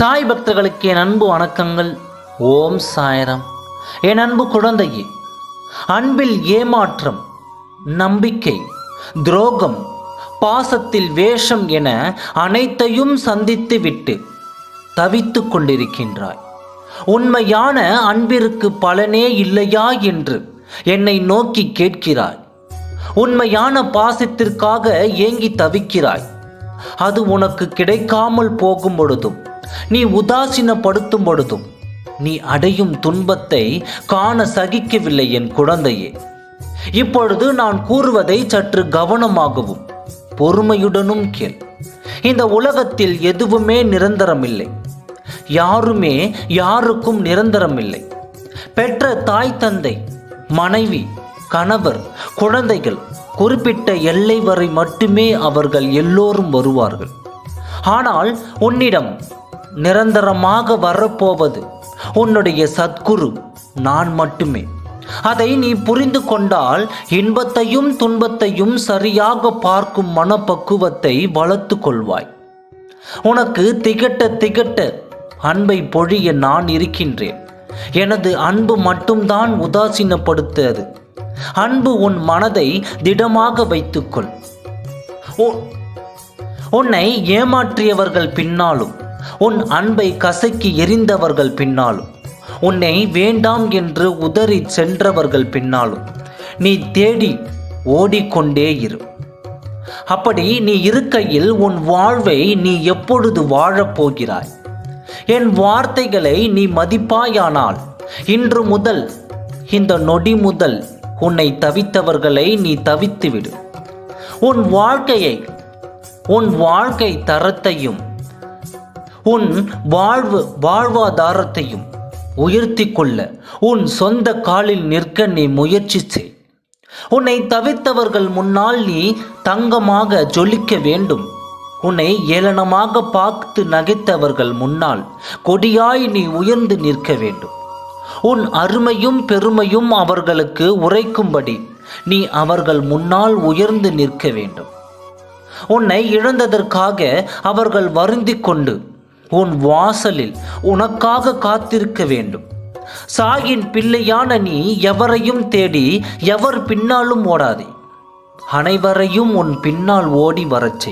சாய் பக்தர்களுக்கு என் அன்பு வணக்கங்கள். ஓம் சாயரம். என் அன்பு குழந்தையே அன்பில் ஏமாற்றம் நம்பிக்கை துரோகம் பாசத்தில் வேஷம் என அனைத்தையும் சந்தித்து விட்டு தவித்து கொண்டிருக்கின்றாய். உண்மையான அன்பிற்கு பலனே இல்லையா என்று என்னை நோக்கி கேட்கிறாய். உண்மையான பாசத்திற்காக ஏங்கி தவிக்கிறாய். அது உனக்கு கிடைக்காமல் போகும் பொழுதும் நீ உதாசீனப்படுத்தும் பொழுதும் நீ அடையும் துன்பத்தை காண சகிக்கவில்லை என் குழந்தையே. இப்பொழுது நான் கூறுவதை சற்று கவனமாகவும் பொறுமையுடனும் கேள். இந்த உலகத்தில் எதுவுமே நிரந்தரமில்லை. யாருமே யாருக்கும் நிரந்தரமில்லை. பெற்ற தாய் தந்தை மனைவி கணவர் குழந்தைகள் குறிப்பிட்ட எல்லை வரை மட்டுமே அவர்கள் எல்லோரும் வருவார்கள். ஆனால் உன்னிடம் நிரந்தரமாக வரப்போவது உன்னுடைய சத்குரு நான் மட்டுமே. அதை நீ புரிந்து கொண்டால் இன்பத்தையும் துன்பத்தையும் சரியாக பார்க்கும் மனப்பக்குவத்தை வளர்த்து கொள்வாய். உனக்கு திகட்ட திகட்ட அன்பை பொழிய நான் இருக்கின்றேன். எனது அன்பு மட்டும்தான் உதாசீனப்படுத்தது அன்பு உன் மனதை திடமாக வைத்துக்கொள். உன்னை ஏமாற்றியவர்கள் பின்னாலும் உன் அன்பை கசக்கி எரிந்தவர்கள் பின்னாலும் உன்னை வேண்டாம் என்று உதறி சென்றவர்கள் பின்னாலும் நீ தேடி ஓடிக்கொண்டே இரு. அப்படி நீ இருக்கையில் உன் வாழ்வை நீ எப்பொழுது வாழப்போகிறாய் என் வார்த்தைகளை நீ மதிப்பாயானால் இன்று முதல் இந்த நொடி முதல் உன்னை தவித்தவர்களை நீ தவித்துவிடு. உன் வாழ்க்கையை உன் வாழ்க்கை தரத்தையும் உன் வாழ்வு வாழ்வாதாரத்தையும் உயர்த்தி கொள்ள உன் சொந்த காலில் நிற்க நீ முயற்சி செய். உன்னை தவிர்த்தவர்கள் முன்னால் நீ தங்கமாக ஜொலிக்க வேண்டும். உன்னை ஏளனமாக பார்த்து நகைத்தவர்கள் முன்னால் கொடியாய் நீ உயர்ந்து நிற்க வேண்டும். உன் அருமையும் பெருமையும் அவர்களுக்கு உரைக்கும்படி நீ அவர்கள் முன்னால் உயர்ந்து நிற்க வேண்டும். உன்னை இழந்ததற்காக அவர்கள் வருந்திக் கொண்டு உன் வாசலில் உனக்காக காத்திருக்க வேண்டும். சாயின் பிள்ளையான நீ எவரையும் தேடி எவர் பின்னாலும் ஓடாதே. அனைவரையும் உன் பின்னால் ஓடி வரச்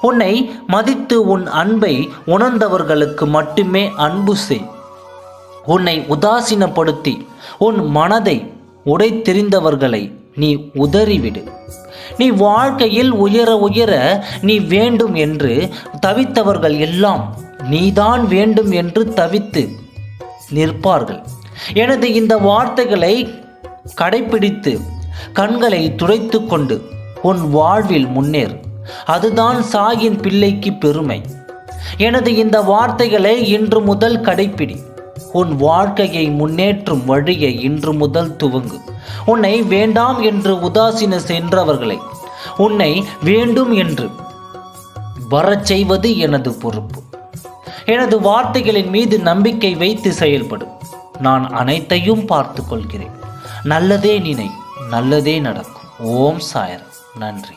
உன்னை மதித்து உன் அன்பை உணர்ந்தவர்களுக்கு மட்டுமே அன்பு செய். உன்னை உதாசீனப்படுத்தி உன் மனதை உடைத்தெறிந்தவர்களை நீ உதறிவிடு. நீ வாழ்க்கையில் உயர உயர நீ வேண்டும் என்று தவித்தவர்கள் எல்லாம் நீதான் வேண்டும் என்று தவித்து நிற்பார்கள். எனது இந்த வார்த்தைகளை கடைப்பிடித்து கண்களை துடைத்து கொண்டு உன் வாழ்வில் முன்னேறு. அதுதான் சாயின் பிள்ளைக்கு பெருமை. எனது இந்த வார்த்தைகளை இன்று முதல் கடைப்பிடி. உன் வாழ்க்கையை முன்னேற்றும் வழியை இன்று முதல் துவங்கு. உன்னை வேண்டாம் என்று உதாசீன சென்றவர்களை உன்னை வேண்டும் என்று வரச் செய்வது எனது பொறுப்பு. எனது வார்த்தைகளின் மீது நம்பிக்கை வைத்து செயல்படும் நான் அனைத்தையும் பார்த்து கொள்கிறேன். நல்லதே நினை நல்லதே நடக்கும். ஓம் சாயர். நன்றி.